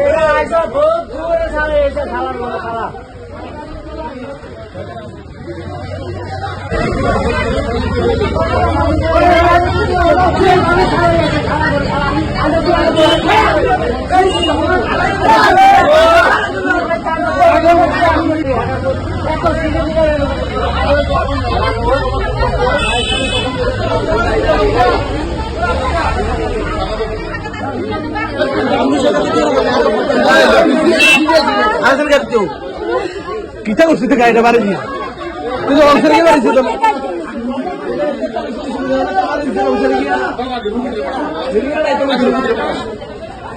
এরা আইসা বহুত দূরে সারা এসে খালার বলে খালা কিতা করছিস তুই গাড়িটা বাড়ি দিয়ে তুই তো অংশের গিয়ে বাড়িছিস তো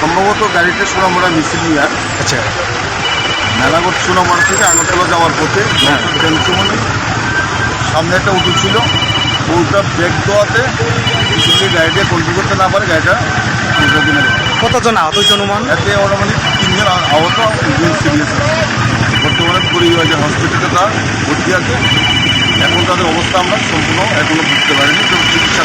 সম্ভবত গাড়িটা সোনামুড়া মিছিল নিয়ে আচ্ছা। মেলাগত সোনামুড়া থেকে আগরতলা যাওয়ার পথে। জনসুমনে সামনে একটা উঠু ছিল। ওটা ব্রেক দেওয়াতে পিছনে গাড়িটা কন্ট্রোল করতে না পারে গাড়িটা। কতজন আহত অনুমান? এতে অনুমানিক তিনজন আহত দুজন সিরিয়াস। বর্তমানে পরিবারের হসপিটালে তার ভর্তি আছে। এখন তাদের অবস্থা আমরা সম্পূর্ণ এখনও বুঝতে পারিনি তো চিকিৎসা